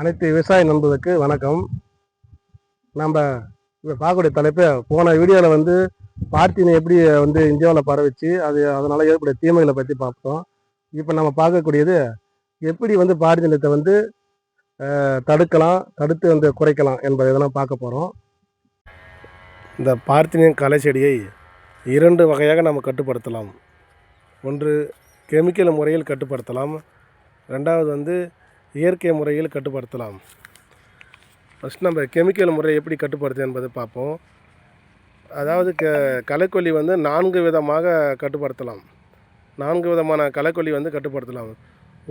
அனைத்து விவசாய நண்பர்களுக்கு வணக்கம். நம்ம இப்போ பார்க்கக்கூடிய தலைப்பு போன வீடியோவில் வந்து பார்த்தினை எப்படி வந்து இந்தியாவில் பரவிச்சு அது அதனால் ஏற்படைய தீமைகளை பற்றி பார்த்தோம். இப்போ நம்ம பார்க்கக்கூடியது எப்படி வந்து பார்த்தினத்தை வந்து தடுக்கலாம் தடுத்து வந்து குறைக்கலாம் என்பதை இதெல்லாம் பார்க்க போகிறோம் இந்த பார்த்தினியன் களை செடியை இரண்டு வகையாக நம்ம கட்டுப்படுத்தலாம். ஒன்று கெமிக்கல் முறையில் கட்டுப்படுத்தலாம். ரெண்டாவது வந்து இயற்கை முறையில் கட்டுப்படுத்தலாம். ஃபஸ்ட் நம்ம கெமிக்கல் முறை எப்படி கட்டுப்படுத்து என்பதை பார்ப்போம். அதாவது க களைக்கொல்லி வந்து நான்கு விதமாக கட்டுப்படுத்தலாம். நான்கு விதமான களைக்கொல்லி வந்து கட்டுப்படுத்தலாம்.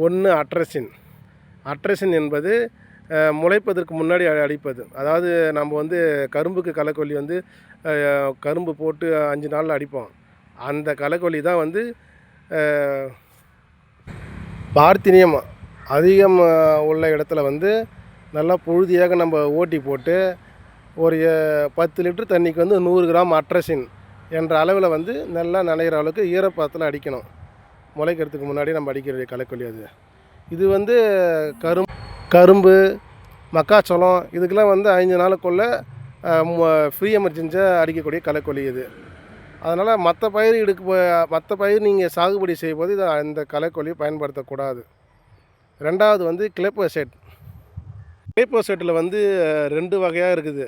ஒன்று அட்ரஸின் அட்ரஸின் என்பது முளைப்பதற்கு முன்னாடி அடிப்பது. அதாவது நம்ம வந்து கரும்புக்கு களைக்கொல்லி வந்து கரும்பு போட்டு அஞ்சு நாளில் அடிப்போம். அந்த களைக்கொல்லி தான் வந்து பார்த்தினியம் அதிகம் உள்ள இடத்துல வந்து நல்லா புழுதியாக நம்ம ஓட்டி போட்டு ஒரு பத்து லிட்டர் தண்ணிக்கு வந்து நூறு கிராம் அட்ரஸின் என்ற அளவில் வந்து நல்லா நனைகிற அளவுக்கு ஈரப்பதத்தில் அடிக்கணும். முளைக்கிறதுக்கு முன்னாடி நம்ம அடிக்கிற களைக்கொல்லி அது. இது வந்து கரும் கரும்பு மக்காச்சோளம் இதுக்கெல்லாம் வந்து ஐந்து நாளுக்குள்ளே ஃப்ரீ எமர்ஜென்சியாக அடிக்கக்கூடிய களைக்கொல்லி இது. அதனால் மற்ற பயிர் எடுக்க மற்ற பயிர் நீங்கள் சாகுபடி செய்யும்போது இதை அந்த களைக்கொல்லியை பயன்படுத்தக்கூடாது. ரெண்டாவது வந்து கிளேப்போசெட் கிளேப்போசெட்டில் வந்து ரெண்டு வகையாக இருக்குது.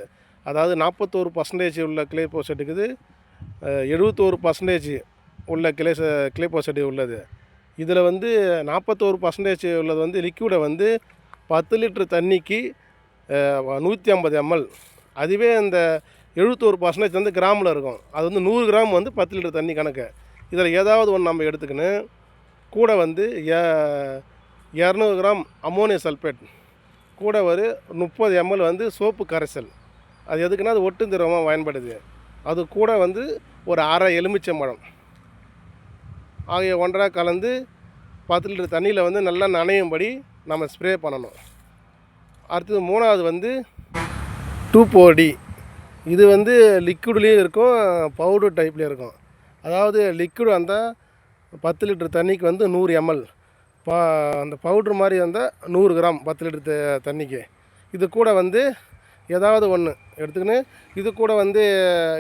அதாவது நாற்பத்தோரு பர்சன்டேஜ் உள்ள கிளேப்போசெட் இருக்குது. எழுபத்தோரு பர்சன்டேஜ் உள்ள கிளே கிளேப்போசெட் உள்ளது. இதில் வந்து நாற்பத்தோரு பர்சன்டேஜ் உள்ளது வந்து லிக்யூடை வந்து பத்து லிட்டர் தண்ணிக்கு நூற்றி ஐம்பது எம்எல். அதுவே இந்த எழுபத்தோரு பர்சன்டேஜ் வந்து கிராமில் இருக்கும். அது வந்து நூறு கிராம் வந்து பத்து லிட்டர் தண்ணி கணக்கு. இதில் ஏதாவது ஒன்று நம்ம எடுத்துக்கணும். கூட வந்து ஏ இரநூறு கிராம் அம்மோனியம் சல்பேட். கூட ஒரு முப்பது எம்எல் வந்து சோப்பு கரைசல். அது எதுக்குன்னா அது ஒட்டு திரவமாக பயன்படுது. அது கூட வந்து ஒரு அரை எலுமிச்சம்பழம். ஆகிய ஒன்றரை கலந்து பத்து லிட்டர் தண்ணியில் வந்து நல்லா நனையும்படி நம்ம ஸ்ப்ரே பண்ணணும். அடுத்தது மூணாவது வந்து டூ போடி இது வந்து லிக்விட்லேயும் இருக்கும் பவுடர் டைப்லேயும் இருக்கும். அதாவது லிக்விட் வந்தால் பத்து லிட்டர் தண்ணிக்கு வந்து நூறு எம்எல். பா அந்த பவுட்ரு மாதிரி வந்தால் நூறு கிராம் பத்து லிட்டர் த- தண்ணிக்கு. இது கூட வந்து ஏதாவது ஒன்று எடுத்துக்கின்னு இது கூட வந்து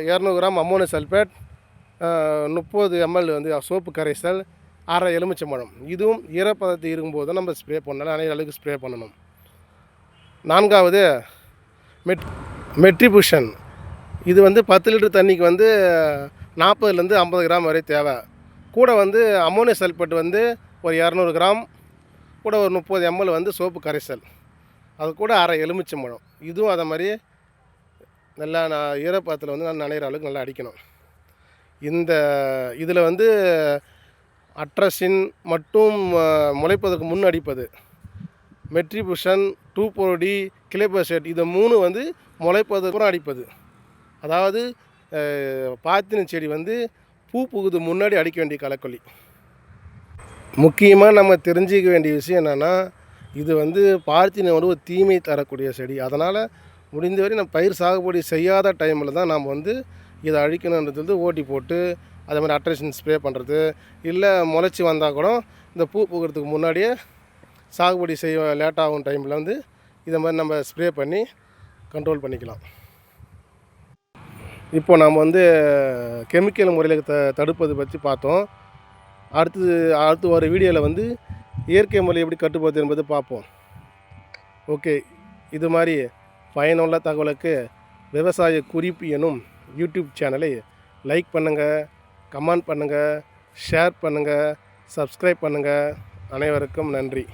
இரநூறு கிராம் அம்மோனியம் சல்பேட் முப்பது எம்எல் வந்து சோப்பு கரைசல் அரை எலுமிச்சம்பழம். இதுவும் ஈரப்பதத்தை இருக்கும்போது தான் நம்ம ஸ்ப்ரே பண்ணலாம் அனைத்து அளவுக்கு ஸ்ப்ரே பண்ணணும். நான்காவது மெட் மெட்ரிபுஷன் இது வந்து பத்து லிட்டர் தண்ணிக்கு வந்து நாற்பதுலேருந்து ஐம்பது கிராம் வரை தேவை. கூட வந்து அம்மோனியம் சல்பேட் வந்து ஒரு இரநூறு கிராம் கூட ஒரு முப்பது எம்எல் வந்து சோப்பு கரைசல். அது கூட அரை எலுமிச்சம்பழம் இதுவும் அதை மாதிரி நல்லா நான் ஈரப்பாத்தில் வந்து நான் நனைகிற அளவுக்கு நல்லா அடிக்கணும். இந்த இதில் வந்து அட்ரஸின் மட்டும் முளைப்பதற்கு முன் அடிப்பது. மெட்ரிபுஷன் டூ போடி கிளைபோசெட் இதை மூணு வந்து முளைப்பதற்கு அடிப்பது. அதாவது பாத்தின செடி வந்து பூ புகுது முன்னாடி அடிக்க வேண்டிய களைக்கொல்லி. முக்கியமாக நம்ம தெரிஞ்சிக்க வேண்டிய விஷயம் என்னென்னா இது வந்து பார்த்தினோட ஒரு தீமை தரக்கூடிய செடி. அதனால் முடிந்தவரை நம்ம பயிர் சாகுபடி செய்யாத டைமில் தான் நாம் வந்து இதை அழிக்கணுன்றது வந்து ஓட்டி போட்டு அதே மாதிரி அட்ரேஷன் ஸ்ப்ரே பண்ணுறது இல்லை முளைச்சி வந்தால் கூட இந்த பூ பூக்கிறதுக்கு முன்னாடியே சாகுபடி செய்ய லேட்டாகும் டைமில் வந்து இதை மாதிரி நம்ம ஸ்ப்ரே பண்ணி கண்ட்ரோல் பண்ணிக்கலாம். இப்போ நாம் வந்து கெமிக்கல் முறையில் த தடுப்பது பற்றி பார்த்தோம். அடுத்தது அடுத்து வர வீடியோவில் வந்து இயற்கை முறை எப்படி கட்டுப்படுத்து என்பதை பார்ப்போம். ஓகே இது மாதிரி பயனுள்ள தகவலுக்கு விவசாய குறிப்பு எனும் யூடியூப் சேனலை லைக் பண்ணுங்கள் கமெண்ட் பண்ணுங்கள் ஷேர் பண்ணுங்கள் சப்ஸ்கிரைப் பண்ணுங்கள் அனைவருக்கும் நன்றி.